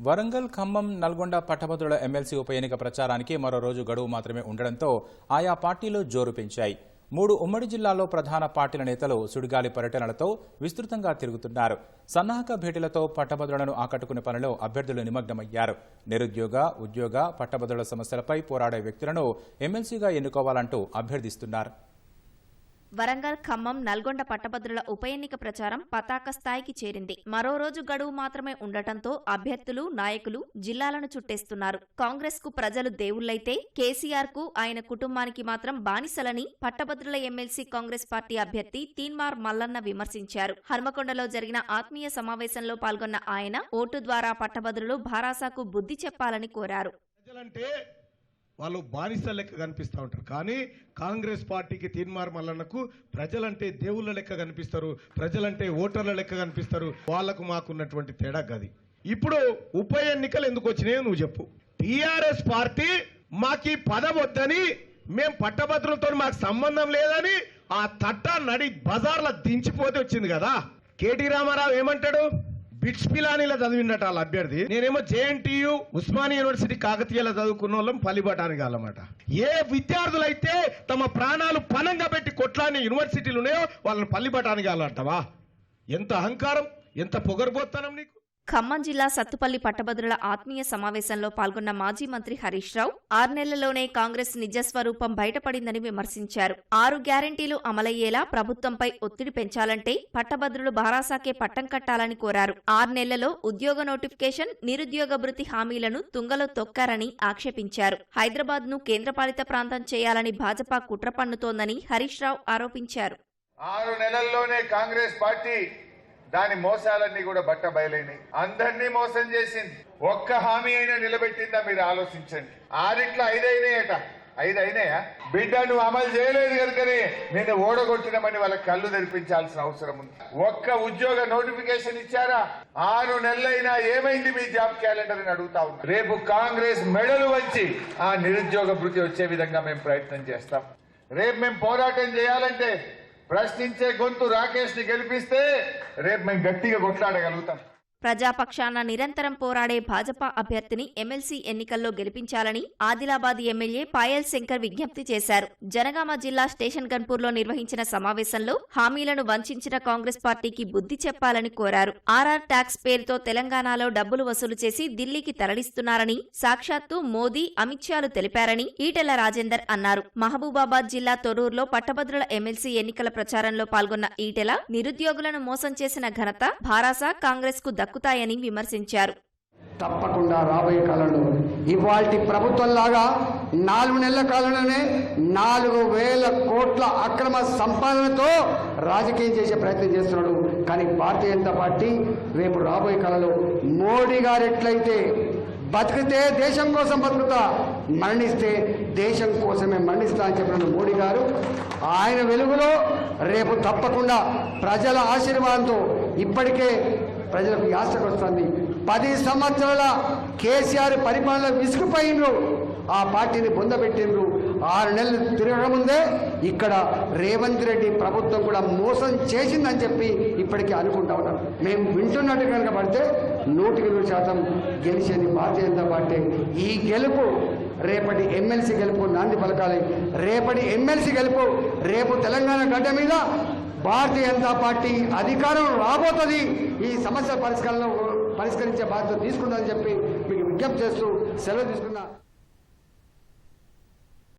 వరంగల్ ఖమ్మం నల్గొండ పట్టభద్రుల ఎమ్మెల్సీ ఉప ఎన్నిక ప్రచారానికి మరో రోజు గడువు మాత్రమే ఉండడంతో ఆయా పార్టీలు జోరు పెంచాయి. మూడు ఉమ్మడి జిల్లాల్లో ప్రధాన పార్టీల నేతలు సుడిగాలి పర్యటనలతో విస్తృతంగా తిరుగుతున్నారు. సన్నాహక భేటీలతో పట్టభద్రులను ఆకట్టుకునే పనిలో అభ్యర్థులు నిమగ్నమయ్యారు. నిరుద్యోగ ఉద్యోగ పట్టభద్రుల సమస్యలపై పోరాడే వ్యక్తులను ఎమ్మెల్సీగా ఎన్నుకోవాలంటూ అభ్యర్థిస్తున్నారు. వరంగల్ ఖమ్మం నల్గొండ పట్టభద్రుల ఉప ఎన్నిక ప్రచారం పతాక స్థాయికి చేరింది. మరో రోజు గడువు మాత్రమే ఉండటంతో అభ్యర్థులు నాయకులు జిల్లాలను చుట్టేస్తున్నారు. కాంగ్రెస్కు ప్రజలు దేవుళ్ళైతే కేసీఆర్కు ఆయన కుటుంబానికి మాత్రం బానిసలని పట్టభద్రుల ఎమ్మెల్సీ కాంగ్రెస్ పార్టీ అభ్యర్థి తీన్మార్ మల్లన్న విమర్శించారు. హన్మకొండలో జరిగిన ఆత్మీయ సమావేశంలో పాల్గొన్న ఆయన ఓటు ద్వారా పట్టభద్రులు భారాసాకు బుద్ధి చెప్పాలని కోరారు. ప్రజలంటే వాళ్ళు బానిస లెక్క కనిపిస్తూ ఉంటారు. కానీ కాంగ్రెస్ పార్టీకి తీన్మార్ మల్లన్నకు ప్రజలంటే దేవుళ్ళ లెక్క కనిపిస్తారు ప్రజలంటే ఓటర్ల లెక్క కనిపిస్తారు. వాళ్ళకు మాకున్నటువంటి తేడా గది. ఇప్పుడు ఉప ఎన్నికలు ఎందుకు వచ్చినాయో నువ్వు చెప్పు. టీఆర్ఎస్ పార్టీ మాకి పదవి వద్దని మేం పట్టభద్రులతో మాకు సంబంధం లేదని ఆ తట్ట నడి బజార్ల దించిపోతే వచ్చింది కదా. కేటీ రామారావు ఏమంటాడు? బిట్స్ పిలానీలో చదివినట్టు వాళ్ళ అభ్యర్థి. నేనేమో జేఎన్టీయు ఉస్మానియా యూనివర్సిటీ కాకతీయలో చదువుకున్న వాళ్ళం పలిబటానికి కాలమాట ఏ విద్యార్థులైతే తమ ప్రాణాలు పనంగా పెట్టి కొట్లాని యూనివర్సిటీలు ఉన్నాయో వాళ్ళని పల్లిబటానికి కాలంటావా ఎంత అహంకారం ఎంత పొగరబోత్తనం నీకు? ఖమ్మం జిల్లా సత్తుపల్లి పట్టభద్రుల ఆత్మీయ సమావేశంలో పాల్గొన్న మాజీ మంత్రి హరీష్ రావు ఆరు నెలల్లోనే కాంగ్రెస్ నిజస్వరూపం బయటపడిందని విమర్శించారు. ఆరు గ్యారంటీలు అమలయ్యేలా ప్రభుత్వంపై ఒత్తిడి పెంచాలంటే పట్టభద్రులు బారాసాకే పట్టం కట్టాలని కోరారు. ఆరు నెలల్లో ఉద్యోగ నోటిఫికేషన్ నిరుద్యోగ భృతి హామీలను తుంగలో తొక్కారని ఆక్షేపించారు. హైదరాబాద్ను కేంద్రపాలిత ప్రాంతం చేయాలని భాజపా కుట్ర పన్నుతోందని హరీష్ రావు ఆరోపించారు. ఆరు నెలల్లోనే కాంగ్రెస్ పార్టీ దాని మోసాలన్నీ కూడా బట్ట బయలైనాయి. అందరినీ మోసం చేసింది. ఒక్క హామీ అయినా నిలబెట్టిందా మీరు ఆలోచించండి. ఆరిట్లో ఐదైనాయట. ఐదు అయినాయా బిడ్డ నువ్వు అమలు చేయలేదు కనుకనే నేను ఓడగొట్టినమని వాళ్ళకి కళ్ళు తెరిపించాల్సిన అవసరం ఉంది. ఒక్క ఉద్యోగ నోటిఫికేషన్ ఇచ్చారా? ఆరు నెలలైనా ఏమైంది మీ జాబ్ క్యాలెండర్ అని అడుగుతా ఉన్నా. రేపు కాంగ్రెస్ మెడలు వచ్చి ఆ నిరుద్యోగ భృతి వచ్చే విధంగా మేము ప్రయత్నం చేస్తాం. రేపు మేము పోరాటం చేయాలంటే ప్రశ్నించే గొంతు రాకేష్ని గెలిపిస్తే రేపు మేము గట్టిగా కొట్లాడగలుగుతాం. ప్రజాపక్షాన నిరంతరం పోరాడే భాజపా అభ్యర్థిని ఎమ్మెల్సీ ఎన్నికల్లో గెలిపించాలని ఆదిలాబాద్ ఎమ్మెల్యే పాయల్ శంకర్ విజ్ఞప్తి చేశారు. జనగామ జిల్లా స్టేషన్ గన్పూర్లో నిర్వహించిన సమావేశంలో హామీలను వంచిన కాంగ్రెస్ పార్టీకి బుద్ధి చెప్పాలని కోరారు. ఆర్ఆర్ ట్యాక్స్ పేరుతో తెలంగాణలో డబ్బులు వసూలు చేసి ఢిల్లీకి తరలిస్తున్నారని సాక్షాత్తు మోదీ అమిత్ షాలు తెలిపారని ఈటెల రాజేందర్ అన్నారు. మహబూబాబాద్ జిల్లా తొరూరులో పట్టభద్రుల ఎమ్మెల్సీ ఎన్నికల ప్రచారంలో పాల్గొన్న ఈటెల నిరుద్యోగులను మోసం చేసిన ఘనత భారాస కాంగ్రెస్కు దక్కుతాయని విమర్శించారు. తప్పకుండా రాబోయే కాలంలో ఇవాల్టి ప్రభుత్వంలాగా నాలుగు నెలల కాలంలోనే నాలుగు వేల కోట్ల అక్రమ సంపాదనతో రాజకీయం చేసే ప్రయత్నం చేస్తున్నాడు. కానీ భారతీయ జనతా పార్టీ రేపు రాబోయే కాలంలో మోడీ గారు ఎట్లయితే బతికితే దేశం కోసం బతుకుతా మరణిస్తే దేశం కోసమే మరణిస్తా అని చెప్పిన మోడీ గారు ఆయన వెలుగులో రేపు తప్పకుండా ప్రజల ఆశీర్వాదంతో ఇప్పటికే ప్రజలకు యాసకు వస్తుంది. పది సంవత్సరాల కేసీఆర్ పరిపాలన విసుగుపోయిండ్రు. ఆ పార్టీని బొందబెట్టిండ్రు. ఆరు నెలలు తిరగముందే ఇక్కడ రేవంత్ రెడ్డి ప్రభుత్వం కూడా మోసం చేసిందని చెప్పి ఇప్పటికీ అనుకుంటా ఉన్నాం మేము వింటున్నట్టు కనుక పడితే నూటికి నూరు శాతం గెలిచేది భారతీయ జనతా పార్టీ. ఈ గెలుపు రేపటి ఎమ్మెల్సీ గెలుపు నాంది పలకాలి. రేపటి ఎమ్మెల్సీ గెలుపు రేపు తెలంగాణ గడ్డ మీద భారతీయ జనతా పార్టీ అధికారం రాబోతుంది. ఈ సమస్య పరిష్కారంలో పరిష్కరించే బాధ్యత తీసుకుంటుందని చెప్పి మీకు విజ్ఞప్తి చేస్తూ సెలవు తీసుకున్నా.